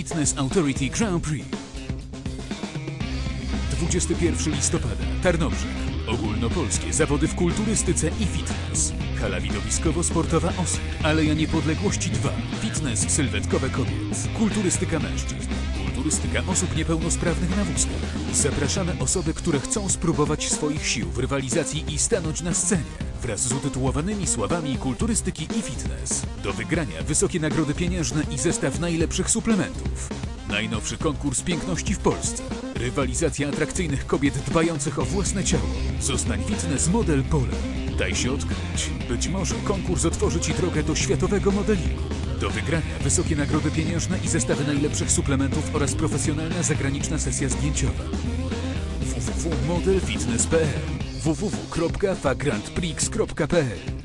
Fitness Authority Grand Prix. 21 listopada, Tarnobrzeg. Ogólnopolskie zawody w kulturystyce i fitness. Hala widowiskowo-sportowa OSI. Aleja Niepodległości 2. Fitness sylwetkowe kobiet. Kulturystyka mężczyzn. Kulturystyka osób niepełnosprawnych na wózkach. Zapraszamy osoby, które chcą spróbować swoich sił w rywalizacji i stanąć na scenie. Wraz z utytułowanymi sławami kulturystyki i fitness. Do wygrania wysokie nagrody pieniężne i zestaw najlepszych suplementów. Najnowszy konkurs piękności w Polsce. Rywalizacja atrakcyjnych kobiet dbających o własne ciało. Zostań fitness model pole. Daj się odkryć. Być może konkurs otworzy Ci drogę do światowego modelingu. Do wygrania wysokie nagrody pieniężne i zestawy najlepszych suplementów oraz profesjonalna zagraniczna sesja zdjęciowa. www.modelfitness.pl www.fagrandprix.pl